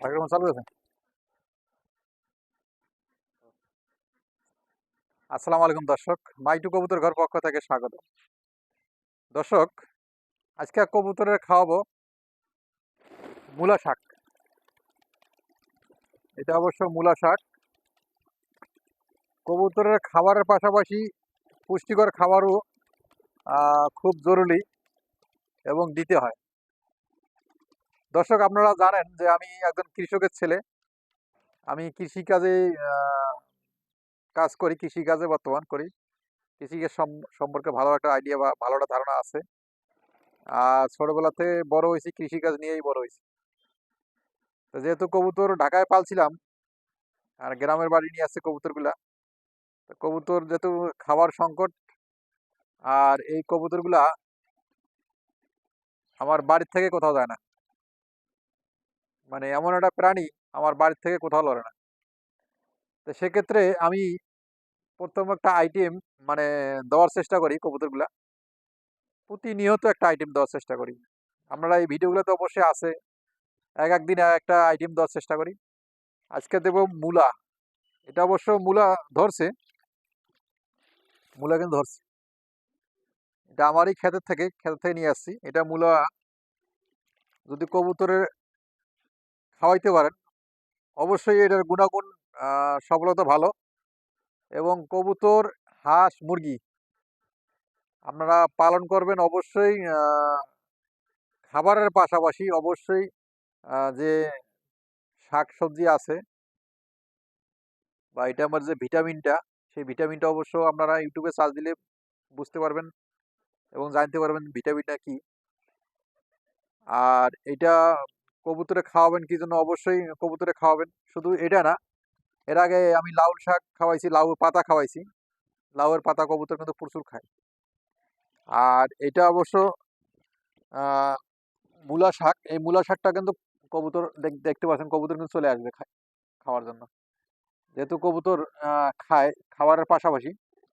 Microphone চালু আছে আসসালামু আলাইকুম দর্শক। মাইটু কবুতর ঘর পক্ষ থেকে স্বাগত। দর্শক, আজকে কবুতরের খাওয়াবো মূলা শাক। এটা অবশ্য মূলা শাক। কবুতরের খাবারের পাশাপাশি পুষ্টিকর খাবারও খুব জরুরি এবং দিতে হয়। দর্শক আপনারা জানেন যে আমি একজন কৃষকের ছেলে। আমি কৃষিকাজে কাজ করি, কৃষিকাজে বর্তমান করি। কৃষিকাজ সম- সম্পর্কে ভালো একটা আইডিয়া বা ভালো একটা ধারণা আছে। আর ছোটবেলাতে বড় হয়েছি, কৃষিকাজ নিয়েই বড় হয়েছি। তো যেহেতু কবুতর ঢাকায় পালছিলাম, আর গ্রামের বাড়ি নিয়ে আসছে কবুতরগুলা, তো কবুতর যেহেতু খাবার সংকট, আর এই কবুতরগুলা আমার বাড়ির থেকে কোথাও যায় না। মানে এমন একটা প্রাণী আমার বাড়ির থেকে কোথাও লড়ে না। তো সেক্ষেত্রে আমি প্রথম একটা আইটেম মানে দেওয়ার চেষ্টা করি কবুতরগুলা। প্রতিনিয়ত একটা আইটেম দেওয়ার চেষ্টা করি। আপনারা এই ভিডিওগুলো তো অবশ্যই আছে। এক একদিন এক একটা আইটেম দেওয়ার চেষ্টা করি। আজকে দেব মূলা। এটা অবশ্য মূলা ধরছে। মূলা কিন্তু ধরছে। এটা আমারই ক্ষেতের থেকে ক্ষেতের থেকে নিয়ে আসছি। এটা মূলা যদি কবুতরের খাওয়াইতে পারেন। অবশ্যই এটার গুণাগুণ সফলতা ভালো এবং কবুতর, হাঁস, মুরগি আপনারা পালন করবেন অবশ্যই খাবারের পাশাপাশি অবশ্যই যে শাক সবজি আছে বা এটা আমার যে ভিটামিনটা, সেই ভিটামিনটা অবশ্য আপনারা ইউটিউবে সার্চ দিলে বুঝতে পারবেন এবং জানতে পারবেন ভিটামিনটা কি। আর এটা কবুতরে খাওয়াবেন কি জন্য? অবশ্যই কবুতরে খাওয়াবেন। শুধু এটা না, এর আগে আমি লাউ শাক খাওয়াইছি, লাউ পাতা খাওয়াইছি। লাউয়ের পাতা কবুতর কিন্তু প্রচুর খায়। আর এটা অবশ্য মূলা শাক। এই মূলা শাকটা কিন্তু কবুতর দেখ- দেখতে পাচ্ছেন, কবুতর কিন্তু চলে আসবে খায় খাওয়ার জন্য। যেহেতু কবুতর খায় খাবারের পাশাপাশি,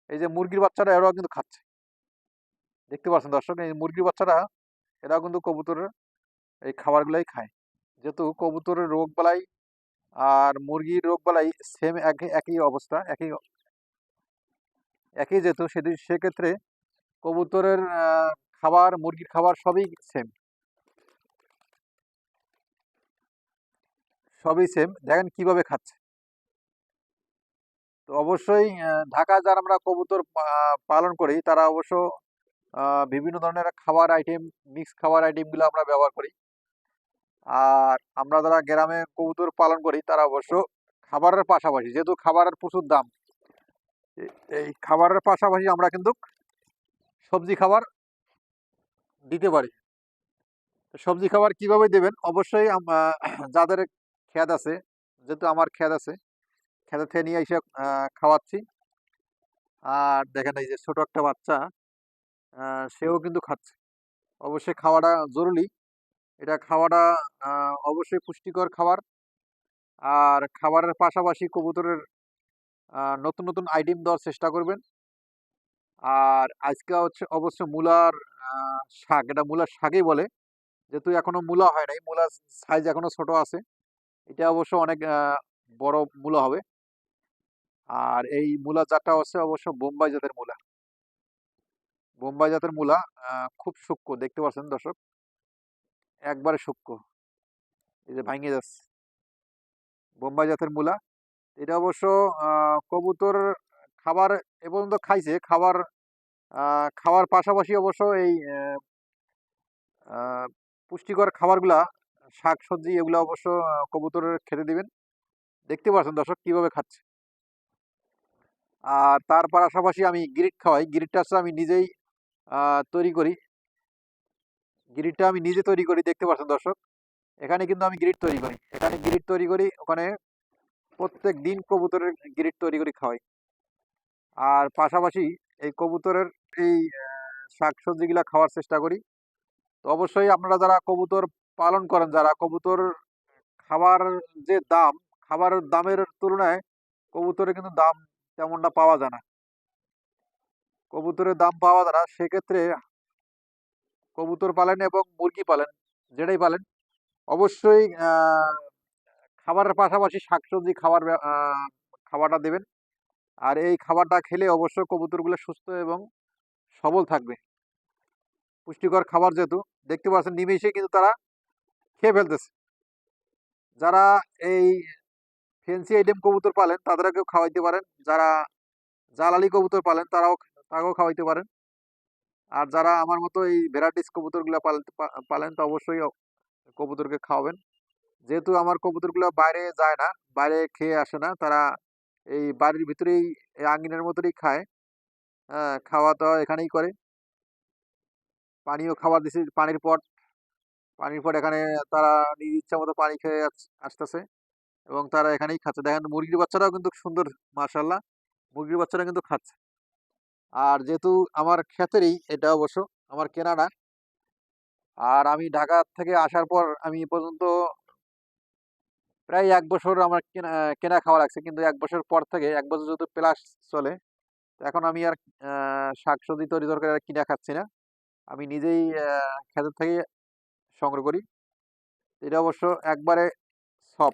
এই যে মুরগির বাচ্চারা এরাও কিন্তু খাচ্ছে। দেখতে পাচ্ছেন দর্শক, এই মুরগির বাচ্চারা, এরাও কিন্তু কবুতরের এই খাবারগুলাই খায়। যেহেতু কবুতরের রোগ বালাই আর মুরগির রোগ বালাই সেম একই অবস্থা, একই একই যেহেতু সেদি সেক্ষেত্রে কবুতরের খাবার, মুরগির খাবার সবই সেম সবই সেম দেখেন কীভাবে খাচ্ছে। তো অবশ্যই ঢাকা যারা আমরা কবুতর পালন করি, তারা অবশ্য বিভিন্ন ধরনের খাবার আইটেম মিক্স খাবার আইটেমগুলো আমরা ব্যবহার করি। আর আমরা যারা গ্রামে কবুতর পালন করি, তারা অবশ্য খাবারের পাশাপাশি, যেহেতু খাবারের প্রচুর দাম এই খাবারের পাশাপাশি আমরা কিন্তু সবজি খাবার দিতে পারি। সবজি খাবার কীভাবে দেবেন? অবশ্যই যাদের খেত আছে, যেহেতু আমার খেত আছে খেতে থেকে নিয়ে এসে খাওয়াচ্ছি। আর দেখেন এই যে ছোট একটা বাচ্চা সেও কিন্তু খাচ্ছে। অবশ্যই খাওয়াটা জরুরি। এটা খাওয়াটা অবশ্যই পুষ্টিকর খাবার। আর খাবারের পাশাপাশি কবুতরের নতুন নতুন আইটেম দেওয়ার চেষ্টা করবেন। আর আজকে হচ্ছে অবশ্য মূলার শাক, এটা মূলার শাকই বলে। যেহেতু এখনও মূলা হয় নাই, মূলার সাইজ এখনও ছোট আছে। এটা অবশ্য অনেক বড় মূলা হবে। আর এই মূলা জাতটা হচ্ছে অবশ্য বোম্বাই জাতের মূলা। বোম্বাই জাতের মূলা খুব সূক্ষ্ম, দেখতে পাচ্ছেন দর্শক? একবারে সূক্ষ্ম। এই যে ভাঙে যাচ্ছে। বোম্বাই জাতের মূলা। এটা অবশ্য কবুতর খাবার এ পর্যন্ত খাইছে। খাবার খাওয়ার পাশাপাশি অবশ্য এই পুষ্টিকর খাবারগুলা শাক সবজি এগুলো অবশ্য কবুতরের খেতে দিবেন। দেখতে পাচ্ছেন দর্শক কীভাবে খাচ্ছে। আর তার পাশাপাশি আমি গ্রিট খাওয়াই। গ্রিটটা আমি নিজেই তৈরি করি। গ্রিটটা আমি নিজে তৈরি করি, দেখতে পাচ্ছেন দর্শক? এখানে কিন্তু আমি গ্রিট তৈরি করি। এখানে গ্রিট তৈরি করি, ওখানে প্রত্যেক দিন কবুতরের গ্রিট তৈরি করে খাওয়াই। আর পাশাপাশি এই কবুতরের এই শাক সবজিগুলা খাওয়ার চেষ্টা করি। তো অবশ্যই আপনারা যারা কবুতর পালন করেন, যারা কবুতর খাবার যে দাম খাবারের দামের তুলনায় কবুতরের কিন্তু দাম তেমনটা পাওয়া যায় না। কবুতরের দাম পাওয়া যায় না। সেক্ষেত্রে কবুতর পালেন এবং মুরগি পালেন, যেটাই পালেন। অবশ্যই খাবারের পাশাপাশি শাকসবজি খাবার খাবারটা দেবেন। আর এই খাবারটা খেলে অবশ্যই কবুতরগুলো সুস্থ এবং সবল থাকবে। পুষ্টিকর খাবার যেহেতু, দেখতে পাচ্ছেন নিমেষে কিন্তু তারা খেয়ে ফেলতেছে। যারা এই ফেন্সি আইটেম কবুতর পালেন, তাদেরকেও খাওয়াইতে পারেন। যারা জালালি কবুতর পালেন, তারাও, তাকেও খাওয়াইতে পারেন। আর যারা আমার মতো এই ভ্যারাইটিস কবুতরগুলো পালেন তো অবশ্যই কবুতরকে খাওয়াবেন। যেহেতু আমার কবুতরগুলো বাইরে যায় না, বাইরে খেয়ে আসে না, তারা এই বাড়ির ভিতরেই, এই আঙ্গিনার মতোই খায়। হ্যাঁ খাওয়া দাওয়া এখানেই করে। পানিও খাবার দিছি, পানির পট। পানির পট এখানে তারা নিজ ইচ্ছা মতো পানি খেয়ে আসতেছে। এবং তারা এখানেই খাচ্ছে। দেখেন মুরগির বাচ্চারাও কিন্তু সুন্দর মাশাল্লাহ মুরগির বাচ্চারা কিন্তু খাচ্ছে। আর যেহেতু আমার ক্ষেতেরই এটা অবশ্য, আমার কেনা না আর আমি ঢাকা থেকে আসার পর আমি পর্যন্ত প্রায় এক বছর আমার কেনা কেনা খাওয়া লাগছে। কিন্তু এক বছর পর থেকে, এক বছর যেহেতু প্লাস চলে এখন আমি আর শাকসবজি তরি তরকারি আর কিনা খাচ্ছি না। আমি নিজেই ক্ষেতের থেকে সংগ্রহ করি। এটা অবশ্য একবারে সব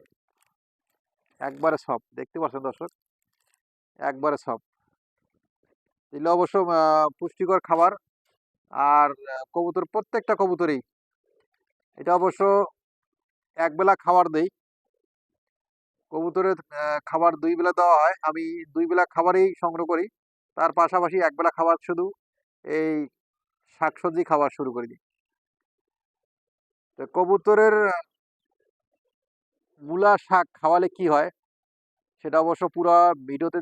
একবারে সব। দেখতে পাচ্ছেন দর্শক? একবারে সব। এগুলো অবশ্য পুষ্টিকর খাবার আর কবুতর প্রত্যেকটা কবুতরই। এটা অবশ্য একবেলা খাবার দেই। কবুতরের খাবার দুই বেলা দেওয়া হয়। আমি দুই বেলা খাবারই সংগ্রহ করি। তার পাশাপাশি একবেলা খাবার শুধু এই শাকসবজি খাবার শুরু করে। দিই তো কবুতরের মূলা শাক খাওয়ালে কি হয়? সেটা অবশ্য পুরো ভিডিওতে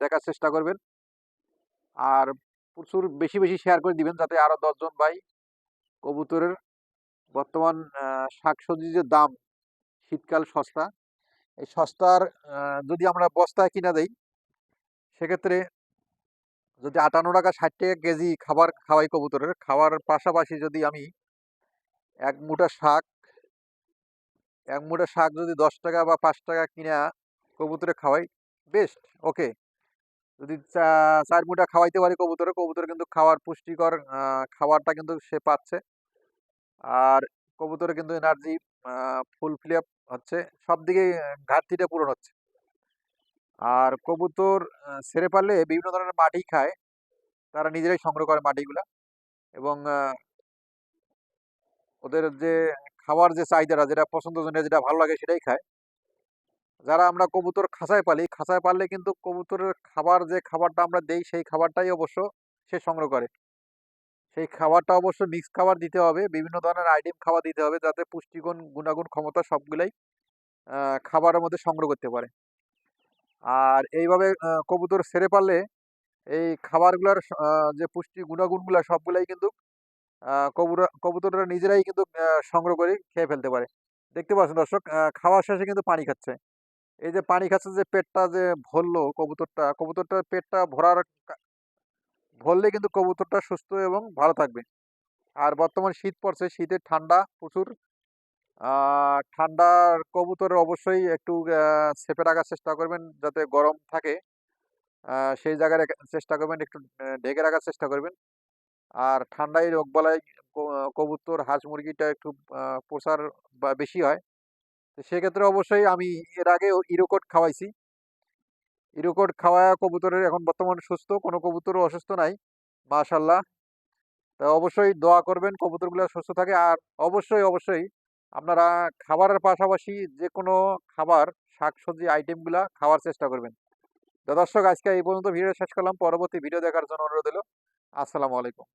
দেখার চেষ্টা করবেন। আর প্রচুর বেশি বেশি শেয়ার করে দিবেন যাতে আরও দশজন ভাই কবুতরের বর্তমান শাকসবজির যে দাম, শীতকাল সস্তা, এই সস্তার যদি আমরা বস্তায় কিনা দেই, সেক্ষেত্রে যদি আটান্ন টাকা ষাট টাকা কেজি খাবার খাওয়াই কবুতরের, খাওয়ার পাশাপাশি যদি আমি এক মুঠা শাক, এক মুঠা শাক যদি দশ টাকা বা পাঁচ টাকা কিনা কবুতরে খাওয়াই, বেস্ট ওকে যদি চার মুঠা খাওয়াইতে পারি কবুতরে, কবুতর কিন্তু খাওয়ার পুষ্টিকর খাবারটা কিন্তু সে পাচ্ছে। আর কবুতরে কিন্তু এনার্জি ফুল ফিল আপ হচ্ছে, সব দিকে ঘাটতিটা পূরণ হচ্ছে। আর কবুতর ছেড়ে পারলে বিভিন্ন ধরনের মাটি খায়, তারা নিজেরাই সংগ্রহ করে মাটিগুলা এবং ওদের যে খাবার যে চাহিদাটা, যেটা পছন্দজনীয় যেটা ভালো লাগে সেটাই খায়। যারা আমরা কবুতর খাঁচায় পালি, খাঁচায় পাললে কিন্তু কবুতরের খাবার যে খাবারটা আমরা দেই, সেই খাবারটাই অবশ্য সে সংগ্রহ করে। সেই খাবারটা অবশ্য মিক্স খাবার দিতে হবে, বিভিন্ন ধরনের আইটেম খাবার দিতে হবে যাতে পুষ্টিগুণ, গুণাগুণ ক্ষমতা সবগুলাই খাবারের মধ্যে সংগ্রহ করতে পারে। আর এইভাবে কবুতর সেরে পারলে এই খাবারগুলোর যে পুষ্টি গুণাগুণগুলো সবগুলাই কিন্তু কবুতররা নিজেরাই কিন্তু সংগ্রহ করে খেয়ে ফেলতে পারে। দেখতে পাচ্ছেন দর্শক খাওয়ার শেষে কিন্তু পানি খাচ্ছে। এই যে পানি খাচ্ছে যে পেটটা যে ভরলো কবুতরটা, কবুতরটার পেটটা ভরার ভরলে কিন্তু কবুতরটা সুস্থ এবং ভালো থাকবে। আর বর্তমান শীত পড়ছে শীতের ঠান্ডা প্রচুর। ঠান্ডার কবুতরের অবশ্যই একটু চেপে রাখার চেষ্টা করবেন যাতে গরম থাকে। সেই জায়গায় চেষ্টা করবেন, একটু ঢেকে রাখার চেষ্টা করবেন। আর ঠান্ডায় রোগবালাই কবুতর, হাঁস মুরগিটা একটু প্রসার বা বেশি হয়। তো সেক্ষেত্রে অবশ্যই আমি এর আগে ইরোকোট খাওয়াইছি। ইরোকোট খাওয়া কবুতরের এখন বর্তমান সুস্থ, কোনো কবুতরও অসুস্থ নাই, মাশাল্লাহ। তা অবশ্যই দোয়া করবেন কবুতরগুলো সুস্থ থাকে আর অবশ্যই অবশ্যই আপনারা খাবারের পাশাপাশি যে কোনো খাবার, শাকসবজি, আইটেমগুলা খাওয়ার চেষ্টা করবেন। দর্শক, আজকে এই পর্যন্ত ভিডিও শেষ করলাম। পরবর্তী ভিডিও দেখার জন্য অনুরোধ আসসালামু আলাইকুম।